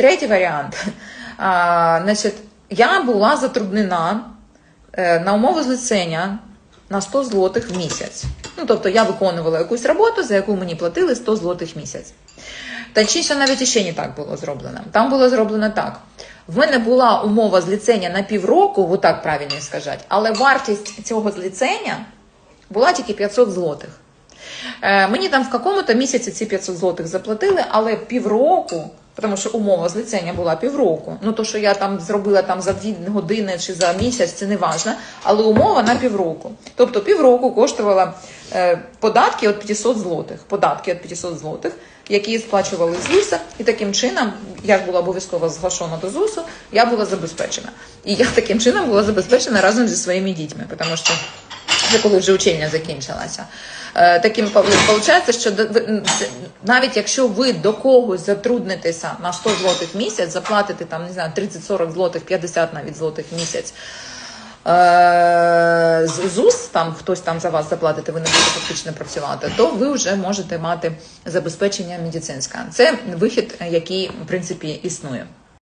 Третій варіант. А, значить, я була затруднена е, на умови злицення на 100 злотих в місяць. Ну, тобто я виконувала якусь роботу, за яку мені платили 100 злотих в місяць. Точніше, навіть іще не так було зроблено. Там було зроблено так. В мене була умова зліцення на півроку, вот так правильно сказати, але вартість цього зліцення була тільки 500 злотих. Е, мені там в какому-то місяці ці 500 злотих заплатили, але півроку, тому що умова злицення була півроку. Ну то, що я там зробила там за дві години чи за місяць, це не важно, але умова на півроку. Тобто півроку коштувала е, податки від 500 злотих. Податки від 500 злотих, які сплачували з ЗУСа, і таким чином я ж була обов'язково зглашена до ЗУСу, я була забезпечена. І я таким чином була забезпечена разом зі своїми дітьми, тому що це коли вже учення закінчилася. Е, Таким виходить, що навіть якщо ви до когось затруднитеся на 100 злотих місяць, заплатите там, не знаю, 30-40 злотих, 50 навіть злотих місяць. е, ЗУС, там хтось там за вас заплатите, ви не будете фактично працювати, то ви вже можете мати забезпечення медицинське. Це вихід, який в принципі існує.